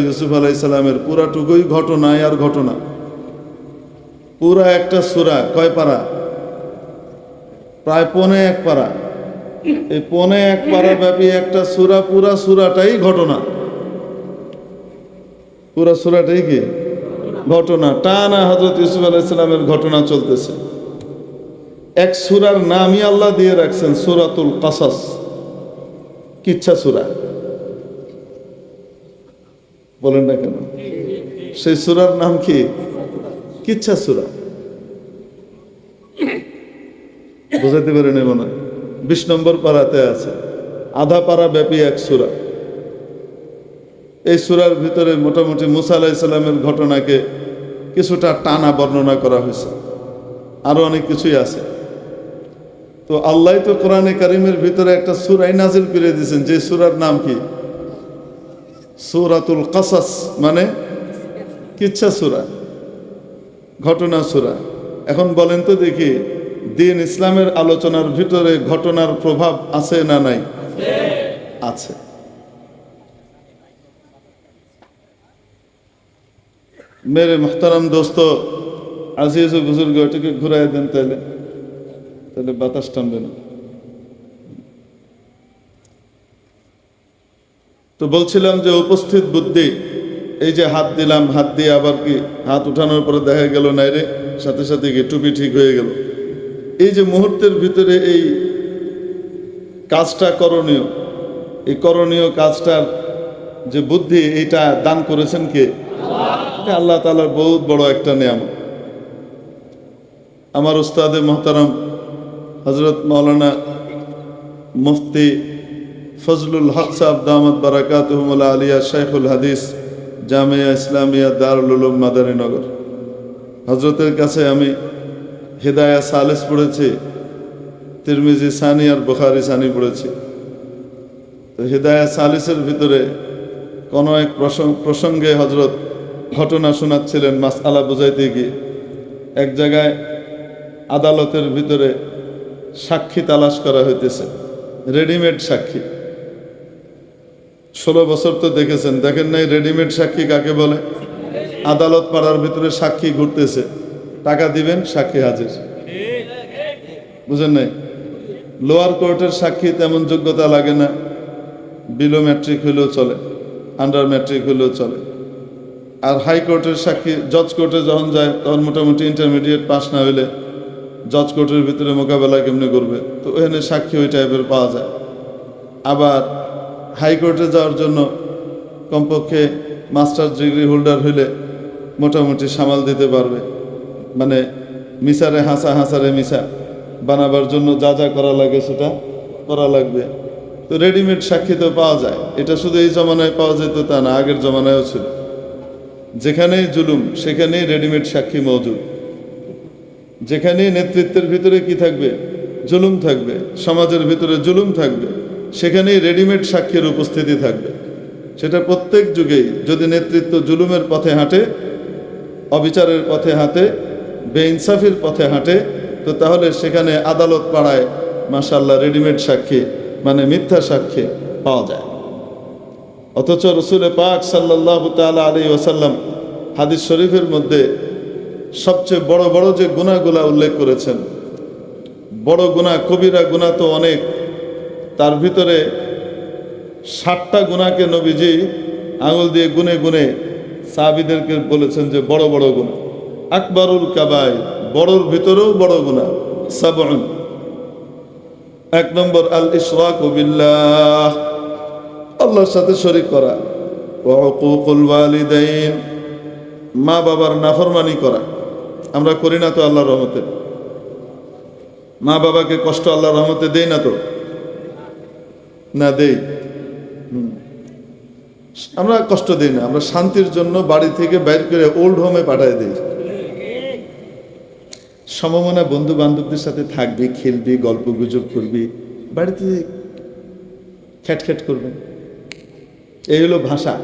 ইউসুফ আলাইসাল্লামের পুরাটুকুই ঘটনায় আর ঘটনা। পুরা একটা সুরা, কয় পারা? প্রায় পনে এক পারা। এই পনে এক পারা ব্যাপী একটা সুরা, পুরা সুরাটাই ঘটনা। পুরা সুরাটাই কি? ঘটনা। টানা হজরত ইউসুফ আলাইসাল্লামের ঘটনা চলতেছে। এক সুরার নামই আল্লাহ দিয়ে রাখছেন, সুরাতুল কাসাস। কিচ্ছা সুরা। বলেন না কেন? সেই সুরার নাম কি? কিচ্ছা সুরা। বুঝাতে পারেন মনে হয়। বিশ নম্বর পাড়াতে আছে। আধা পাড়া ব্যাপী এক সুরা। এই সুরার ভিতরে মোটামুটি মুসা আলাহিসাল্লামের ঘটনাকে কিছুটা টানা বর্ণনা করা হয়েছে। আরও অনেক কিছুই আছে। তো আল্লাহ তো কোরআনে কারিমের ভিতরে একটা সুরাই নাজিল করে দিয়েছেন। যে সুরার নাম কি? সুরাতুল কাসাস মানে কিচ্ছা সুরা, ঘটনা সুরা। এখন বলেন তো দেখি, দিন ইসলামের আলোচনার ভিতরে ঘটনার প্রভাব আছে না নাই? আছে। মেরে মোহতারাম দোস্ত, আজিজ বুজুর্গ এটাকে ঘুরাই দেন তাহলে তাহলে বাতাস টানবে না। তো বলছিলাম যে উপস্থিত বুদ্ধি, এই যে হাত দিলাম, হাত দিয়ে আবার কি হাত উঠানোর পরে দেখা গেল নাই রে, সাথে সাথে কি টুপি ঠিক হয়ে গেল। এই যে মুহূর্তের ভিতরে এই কাজটা করণীয়, এই করণীয় কাজটার যে বুদ্ধি, এইটা দান করেছেন কে? এটা আল্লাহ তালার বহুত বড় একটা নিয়াম আমার উস্তাদে মোহতারাম হজরত মৌলানা মুফতি ফজলুল হক সাহেব দামদ বারাকাতহমুল্লা আলিয়া শাইখুল হাদিস জামিয়া ইসলামিয়া দারুল উলুম মাদারীনগর হজরতের কাছে আমি হেদায়া সালেস পড়েছি, তিরমিজি সানি আর বুখারি সানি পড়েছি। তো হেদায়া সালিসের ভিতরে কোনো এক প্রসঙ্গ প্রসঙ্গে হজরত ঘটনা শোনাচ্ছিলেন মাসালা বুঝাইতে গিয়ে। এক জায়গায় আদালতের ভিতরে সাক্ষী তালাশ করা হইতেছে, রেডিমেড সাক্ষী। ষোলো বছর তো দেখেছেন, দেখেন নাই রেডিমেড সাক্ষী কাকে বলে? আদালত পাড়ার ভিতরে সাক্ষী ঘুরতেছে। টাকা দিবেন, সাক্ষী হাজির। বুঝেন নাই? লোয়ার কোর্টের সাক্ষী তেমন যোগ্যতা লাগে না। বিলো ম্যাট্রিক হলেও চলে আন্ডার ম্যাট্রিক হলেও চলে। আর হাইকোর্টের সাক্ষী জজ কোর্টে যখন যায়, তখন মোটামুটি ইন্টারমিডিয়েট পাস না হইলে জজ কোর্টের ভিতরে মোকাবেলা কেমনি করবে? তো ওখানে সাক্ষী ওই টাইপের পাওয়া যায়। আবার হাইকোর্টে যাওয়ার জন্য কমপক্ষে মাস্টার্স ডিগ্রি হোল্ডার হইলে মোটামুটি সামাল দিতে পারবে। মানে মিসারে হাসা হাসারে মিসা বানাবার জন্য যা যা করা লাগে সেটা করা লাগবে। তো রেডিমেড সাক্ষী তো পাওয়া যায়। এটা শুধু এই জমানায় পাওয়া যেত তা না, আগের জমানায়ও ছিল। যেখানেই জুলুম, সেখানেই রেডিমেড সাক্ষী মজুদ। যেখানেই নেতৃত্বের ভিতরে কি থাকবে? জুলুম থাকবে। সমাজের ভিতরে জুলুম থাকবে। সেখানেই রেডিমেড সাক্ষীর উপস্থিতি থাকবে। সেটা প্রত্যেক যুগেই যদি নেতৃত্ব জুলুমের পথে হাঁটে, অবিচারের পথে হাঁটে, বেইনসাফির পথে হাঁটে, তো তাহলে সেখানে আদালত পাড়ায় মাসাল্লাহ রেডিমেড সাক্ষী মানে মিথ্যা সাক্ষী পাওয়া যায়। অথচ রসুল পাক সাল্লাহ তালা আলী ওসাল্লাম হাদিস শরীফের মধ্যে সবচেয়ে বড় বড় যে গুণাগুলা উল্লেখ করেছেন, বড় গুণা, কবিরা গুণা তো অনেক তার ভিতরে ষাটটা গুণাকে নবীজি আঙুল দিয়ে গুনে গুনে সাহাবিদেরকে বলেছেন যে বড় বড় গুণা আকবরুল কাবাই বড়র ভিতরেও বড় গুণা সাবন এক নম্বর, আল ইসরাক বিল্লাহ। আল্লাহর সাথে শরিক করা। মা বাবার নাফরমানি করা। আমরা করি না তো আল্লাহর রহমতে। মা বাবাকে কষ্ট আল্লাহর রহমতে দেই না তো। না দেই। আমরা কষ্ট দিই না, আমরা শান্তির জন্য বাড়ি থেকে বাইর করে ওল্ড হোমে পাঠায় দিই। সমমনা বন্ধু বান্ধবদের সাথে থাকবি, খেলবি, গল্প গুজব করবি, বাড়িতে খ্যাট করবেন এই হলো ভাষা।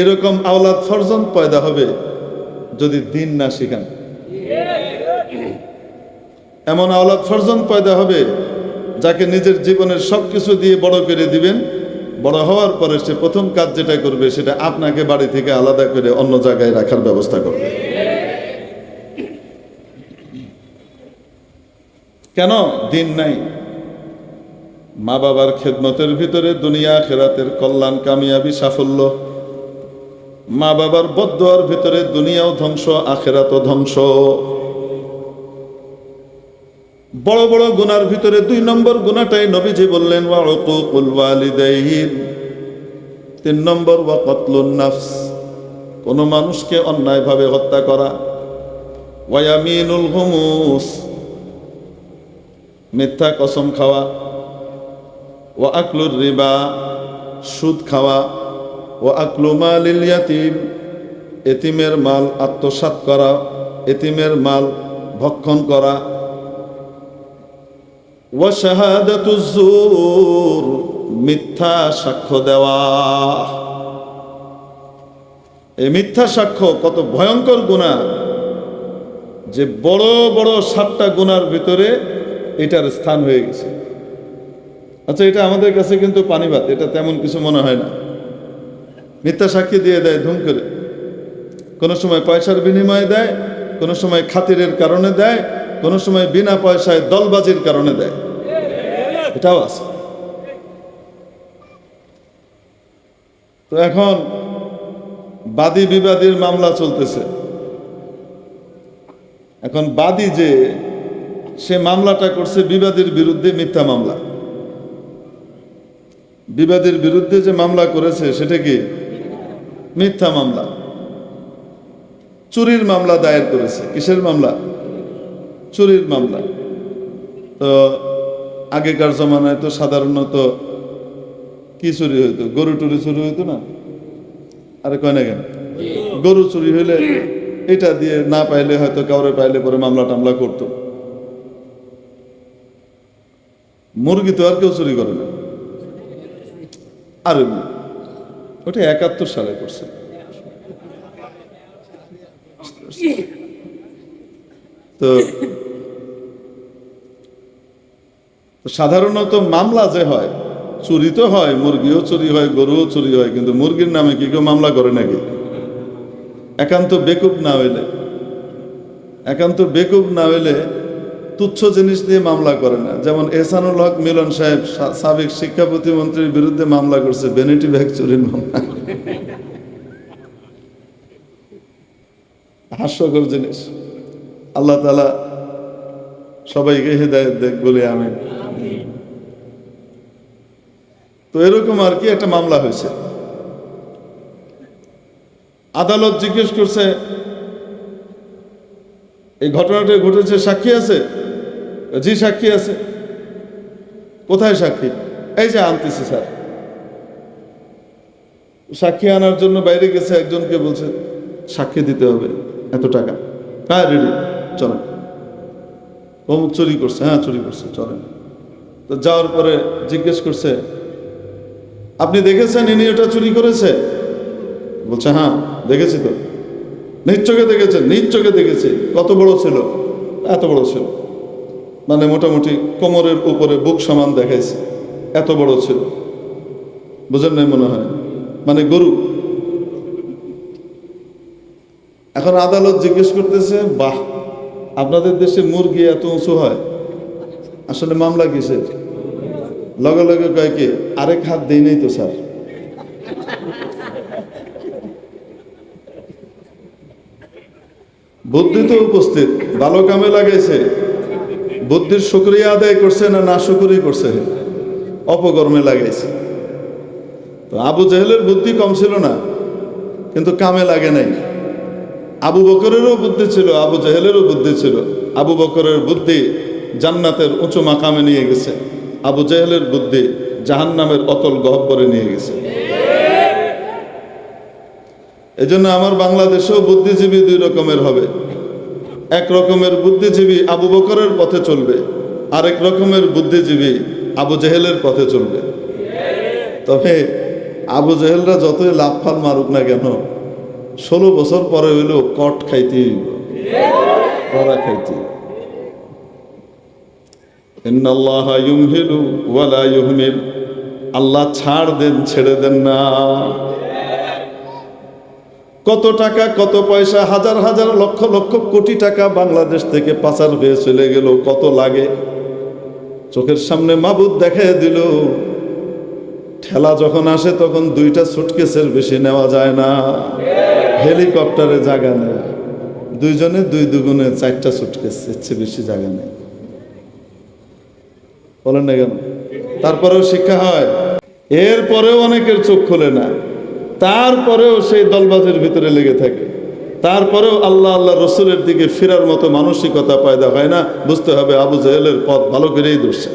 এরকম আওলাদ ফরজন পয়দা হবে যদি দিন না শিখান। এমন আওলাদ ফরজন পয়দা হবে যাকে নিজের জীবনের সব কিছু দিয়ে বড় করে দিবেন, বড় হওয়ার পরে সে প্রথম কাজ যেটা করবে সেটা আপনাকে বাড়ি থেকে আলাদা করে অন্য জায়গায় রাখার ব্যবস্থা করবে। কেন? দিন নাই। মা বাবার খেদমতের ভিতরে দুনিয়া খেরাতের কল্যাণ, কামিয়াবি, সাফল্য। মা বাবার বদোয়ার ভিতরে দুনিয়াও ধ্বংস, আখেরাতও ধ্বংস। বড় বড় গুনার ভিতরে দুই নম্বর গুণাটাই নবীজি বললেন তিন নম্বর, ওয়া নাফস। কোন মানুষকে অন্যায়ভাবে হত্যা করা। ওয়ায়ামিনুল হুমুস। মিথ্যা কসম খাওয়া। ও আকলুর রিবা। সুদ খাওয়া। ও আকলু মালিল ইয়াতিম। এতিমের মাল আত্মসাৎ করা। এতিমের মাল ভক্ষণ করা। ও শাহাদাতুজুর মিথ্যা সাক্ষ্য দেওয়া। এই মিথ্যা সাক্ষ্য কত ভয়ঙ্কর গুণা যে বড় বড় সাতটা গুণার ভিতরে এটার স্থান হয়ে গেছে। আচ্ছা এটা আমাদের কাছে কিন্তু পানিবাত, এটা তেমন কিছু মনে হয় না। মিথ্যা সাক্ষী দিয়ে দেয় ধুম করে। কোনো সময় পয়সার বিনিময়ে দেয়, কোনো সময় খাতিরের কারণে দেয়, কোনো সময় বিনা পয়সায় দলবাজির কারণে দেয়। এটাও আছে। তো এখন বাদী বিবাদীর মামলা চলতেছে। এখন বাদী যে, সে মামলাটা করছে বিবাদীর বিরুদ্ধে মিথ্যা মামলা। বিবাদীর বিরুদ্ধে যে মামলা করেছে, সেটা কি? মিথ্যা মামলা। চুরির মামলা দায়ের করেছে। কিসের মামলা? চুরির মামলা। তো আগেকার জমানায় তো সাধারণত কি চুরি হইতো? গরু টুরি চুরি হইতো না? আরে কয় না কেন? গরু চুরি হইলে এটা দিয়ে না পাইলে হয়তো কাউরে পাইলে পরে মামলা টামলা করতো। মুরগি তো আর কেউ চুরি করে না। আর ওটা একাত্তর সালে করছে। তো তো সাধারণত মামলা যে হয়, চুরি তো হয়, মুরগিও চুরি হয়, গরুও চুরি হয়, কিন্তু মুরগির নামে কি কেউ মামলা করে নাকি? একান্ত বেকুব না হইলে, একান্ত বেকুব না হইলে তুচ্ছ জিনিস দিয়ে মামলা করে না। যেমন এহসানুল হক মিলন সাহেব সাবেক শিক্ষা প্রতিমন্ত্রীর বিরুদ্ধে মামলা করছে, বেনিটি ব্যাগ চুরির মামলা। হাস্যকর জিনিস। আল্লাহ তালা সবাইকে হৃদায়ত দেখ বলে আমি তো এরকম আর কি একটা মামলা হয়েছে। আদালত জিজ্ঞেস করছে, এই ঘটনাটা ঘটেছে, সাক্ষী আছে? জি, সাক্ষী আছে। কোথায় সাক্ষী? এই যে আনতেছি, স্যার। সাক্ষী আনার জন্য বাইরে গেছে, একজনকে বলছে, সাক্ষী দিতে হবে, এত টাকা। হ্যাঁ রেডি চলেন। অমুক চুরি করছে হ্যাঁ চুরি করছে চলেন তো যাওয়ার পরে জিজ্ঞেস করছে, আপনি দেখেছেন ইনি ওটা চুরি করেছে? বলছে হ্যাঁ দেখেছি তো। নিজ চোখে দেখেছেন? নিজ চোখে দেখেছি। কত বড় ছিল? এত বড় ছিল। মানে মোটামুটি কোমরের উপরে বুক সমান দেখাইছে। এত বড় ছিল। বুঝেন নাই মনে হয়। মানে গরু? এখন আদালত জিজ্ঞেস করতেছে, বাহ আপনাদের দেশে মুরগি এত উঁচু হয়? আসলে মামলা কিসের? লগে লগে কয় কি, আরেক হাত দেই নাই তো, স্যার। বুদ্ধি তো উপস্থিত, ভালো কামে লাগাইছে। বুদ্ধির শুক্রিয়া আদায় করছে না না শুকুরি করছে? অপকর্মে লাগাইছে। তো আবু জাহেলের বুদ্ধি কম ছিল না, কিন্তু কামে লাগে নাই। আবু বকরেরও বুদ্ধি ছিল, আবু জাহেলেরও বুদ্ধি ছিল। আবু বকরের বুদ্ধি জান্নাতের উঁচু মাকামে নিয়ে গেছে। আবু জাহেলের বুদ্ধি জাহান্নামের অতল গহ্বরে নিয়ে গেছে। এজন্য আমার বাংলাদেশেও বুদ্ধিজীবী দুই রকমের হবে। এক রকমের বুদ্ধিজীবী আবু বকরের পথে চলবে, আরেক রকমের বুদ্ধিজীবী আবু জেহেলের পথে চলবে। তবে আবু জেহেলরা যতই লাভ ফাল মারুক না কেন ষোলো বছর পরে হইলেও কট খাইতেই হইব। কড়া খাইতে আল্লাহ ছাড় দেন, ছেড়ে দেন না। কত টাকা, কত পয়সা, হাজার হাজার, লক্ষ লক্ষ কোটি টাকা বাংলাদেশ থেকে পাচার হয়ে চলে গেল। কত লাগে? চোখের সামনে মাবুদ দেখে দিল, ঠেলা যখন আসে তখন দুইটা সুটকেসের বেশি নেওয়া যায় না। হেলিকপ্টারে জায়গা নেয় দুইজনে দুই দুগুণে চারটা সুটকেস এর বেশি জায়গা নেই। বলেন না কেন? তারপরেও শিক্ষা হয়। এরপরেও অনেকের চোখ খোলে না। তারপরেও সেই দলবাজের ভিতরে লেগে থাকে। তারপরেও আল্লাহ আল্লাহ রসুলের দিকে ফেরার মতো মানসিকতা পয়দা হয় না। বুঝতে হবে আবু জাহেলের পথ ভালো করেই ধরছে।